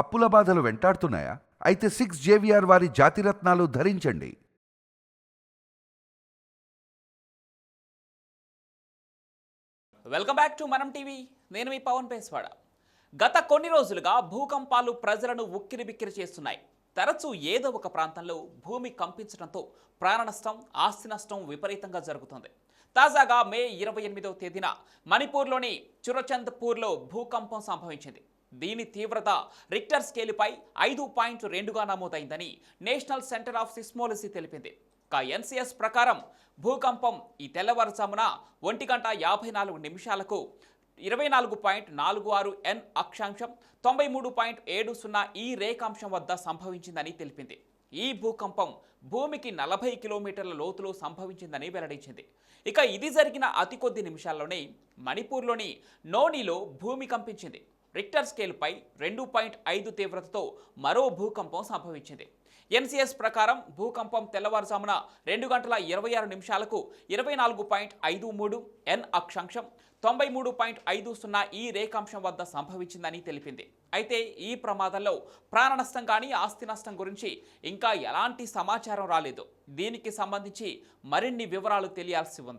అప్పుల బాధలు వెంటాడుతున్నాయా? అయితే సిక్స్ జేవిఆర్ వారి జాతిరత్నాలు ధరించండి. వెల్కమ్ బ్యాక్ టు మనం టీవీ నేను మీ పవన్ పేస్వాడ. గత కొన్ని రోజులుగా భూకంపాలు ప్రజలను ఉక్కిరిబిక్కిరి చేస్తున్నాయి. తరచూ ఏదో ఒక ప్రాంతంలో భూమి కంపించడంతో ప్రాణ నష్టం ఆస్తి నష్టం విపరీతంగా జరుగుతుంది. తాజాగా మే ఇరవై ఎనిమిదవ తేదీన మణిపూర్లోని చురచంద్పూర్లో భూకంపం సంభవించింది. దీని తీవ్రత రిక్టర్ స్కేలుపై ఐదు పాయింట్ రెండుగా నమోదైందని నేషనల్ సెంటర్ ఆఫ్ సిస్మోలజీ తెలిపింది. కా ఎన్సిఎస్ ప్రకారం భూకంపం ఈ తెల్లవారుజామున ఒంటి గంట యాభై నాలుగు నిమిషాలకు ఇరవై నాలుగు పాయింట్ నాలుగు ఆరు ఎన్ అక్షాంశం తొంభై మూడు పాయింట్ ఏడు సున్నా ఈ రేఖాంశం వద్ద సంభవించిందని తెలిపింది. ఈ భూకంపం భూమికి నలభై కిలోమీటర్ల లోతులో సంభవించిందని వెల్లడించింది. ఇక ఇది జరిగిన అతి కొద్ది నిమిషాల్లోనే మణిపూర్లోని నోనిలో భూమి కంపించింది. రిక్టర్ స్కేల్పై రెండు పాయింట్ ఐదు తీవ్రతతో మరో భూకంపం సంభవించింది. ఎన్సిఎస్ ప్రకారం భూకంపం తెల్లవారుజామున రెండు గంటల ఇరవై ఆరు నిమిషాలకు ఇరవై నాలుగు పాయింట్ ఐదు మూడు ఎన్ అక్షాంశం తొంభై మూడు పాయింట్ ఐదు సున్నా ఈ రేఖాంశం వద్ద సంభవించిందని తెలిపింది. అయితే ఈ ప్రమాదంలో ప్రాణ నష్టం కానీ ఆస్తి నష్టం గురించి ఇంకా ఎలాంటి సమాచారం రాలేదు. దీనికి సంబంధించి మరిన్ని వివరాలు తెలియాల్సి ఉంది.